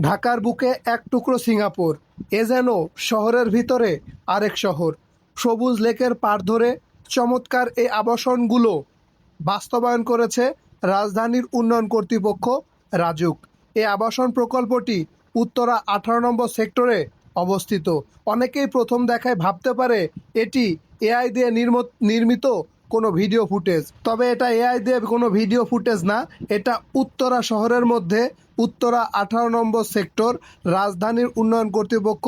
ঢাকার বুকে এক টুকরো সিঙ্গাপুর, এ যেন শহরের ভিতরে আরেক শহর। সবুজ লেকের পাড় ধরে চমৎকার এই আবাসনগুলো বাস্তবায়ন করেছে রাজধানীর উন্নয়ন কর্তৃপক্ষ রাজুক। এই আবাসন প্রকল্পটি উত্তরা আঠারো নম্বর সেক্টরে অবস্থিত। অনেকেই প্রথম দেখায় ভাবতে পারে এটি এআই দিয়ে নির্ম- নির্মিত কোনো ভিডিও ফুটেজ তবে এটা এআই দিয়ে কোনো ভিডিও ফুটেজ না, এটা উত্তরা শহরের মধ্যে, উত্তরা আঠারো নম্বর সেক্টর রাজধানীর উন্নয়ন কর্তৃপক্ষ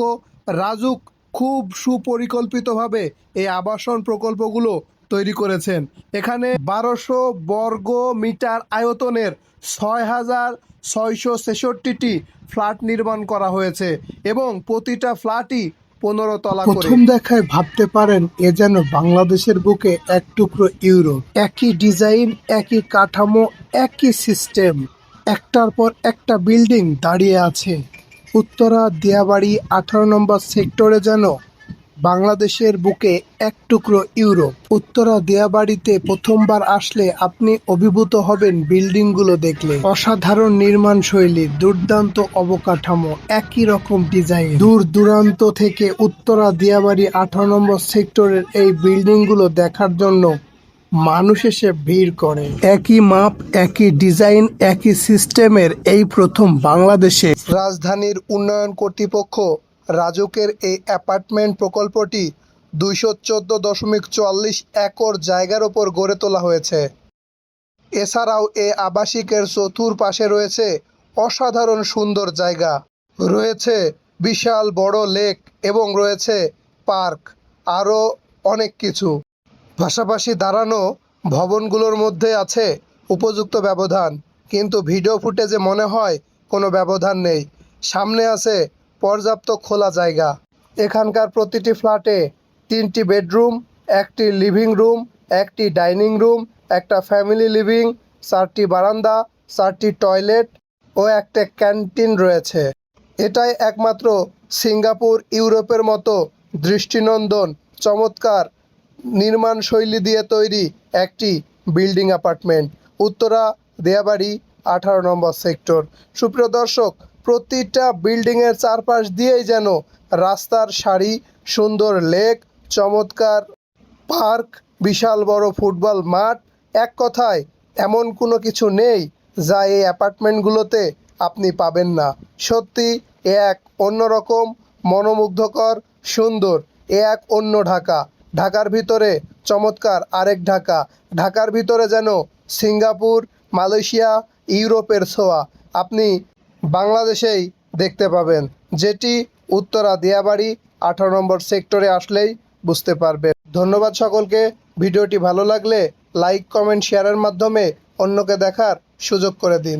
রাজুক খুব সুপরিকল্পিতভাবে এই আবাসন প্রকল্পগুলো তৈরি করেছেন। এখানে বারোশো বর্গ মিটার আয়তনের ছয় হাজার ছয়শো ছেষট্টিটি ফ্ল্যাট নির্মাণ করা হয়েছে এবং প্রতিটা ফ্ল্যাটই পনেরো তলা প্রথম দেখায় ভাবতে পারেন এ যেন বাংলাদেশের বুকে এক টুকরো ইউরোপ। একই ডিজাইন, একই কাঠামো, একই সিস্টেম। একটার পর একটা বিল্ডিং দাঁড়িয়ে আছে। উত্তরা, দিয়াবাড়ি, আঠারো নম্বর সেক্টরে যেন বাংলাদেশের বুকে এক টুকরো ইউরোপ। উত্তরা দিয়াবাড়িতে প্রথমবার আসলে আপনি অভিভূত হবেন বিল্ডিংগুলো দেখলে। অসাধারণ নির্মাণ শৈলী দুর্দান্ত অবকাঠামো, একই রকম ডিজাইন। দূর দূরান্ত থেকে উত্তরা দিয়াবাড়ি আঠারো নম্বর সেক্টরের এই বিল্ডিংগুলো দেখার জন্য মানুষ এসে ভিড় করে। একই মাপ, একই ডিজাইন, একই সিস্টেমের এই প্রথম বাংলাদেশে। রাজধানীর উন্নয়ন কর্তৃপক্ষ রাজুকের এই অ্যাপার্টমেন্ট প্রকল্পটি দুইশো চোদ্দ দশমিক চুয়াল্লিশ একর জায়গার ওপর গড়ে তোলা হয়েছে। এছাড়াও এ আবাসিকের চতুর্পাশে রয়েছে অসাধারণ সুন্দর জায়গা। রয়েছে বিশাল বড় লেক এবং রয়েছে পার্ক, আরও অনেক কিছু। পাশাপাশি দাঁড়ানো ভবনগুলোর মধ্যে আছে উপযুক্ত ব্যবধান, কিন্তু ভিডিও ফুটেজে মনে হয় কোনো ব্যবধান নেই। সামনে আছে পর্যাপ্ত খোলা জায়গা। এখানকার প্রতিটি ফ্ল্যাটে তিনটি বেডরুম, একটি লিভিং রুম, একটি ডাইনিং রুম, একটা ফ্যামিলি লিভিং, চারটি বারান্দা, চারটি টয়লেট ও একটা ক্যান্টিন রয়েছে। এটাই একমাত্র সিঙ্গাপুর, ইউরোপের মতো দৃষ্টিনন্দন, চমৎকার নির্মাণ শৈলী দিয়ে তৈরি একটি বিল্ডিং অ্যাপার্টমেন্ট। উত্তরা, দেয়াবাড়ি, আঠারো নম্বর সেক্টর। সুপ্রিয় দর্শক প্রতিটা বিল্ডিংয়ের চারপাশ দিয়েই যেন রাস্তার সারি, সুন্দর লেক, চমৎকার পার্ক, বিশাল বড় ফুটবল মাঠ। এক কথায়, এমন কোনো কিছু নেই যা এই অ্যাপার্টমেন্টগুলোতে আপনি পাবেন না। সত্যি এক অন্যরকম, মনোমুগ্ধকর, সুন্দর এক অন্য ঢাকা। ঢাকার ভিতরে চমৎকার আরেক ঢাকা। ঢাকার ভিতরে যেন সিঙ্গাপুর, মালয়েশিয়া, ইউরোপের ছোঁয়া। আপনি বাংলাদেশেই দেখতে পাবেন, যেটি উত্তরা দিয়াবাড়ি আঠারো নম্বর সেক্টরে আসলেই বুঝতে পারবেন। ধন্যবাদ সকলকে। ভিডিওটি ভালো লাগলে লাইক, কমেন্ট, শেয়ারের মাধ্যমে অন্যকে দেখার সুযোগ করে দিন।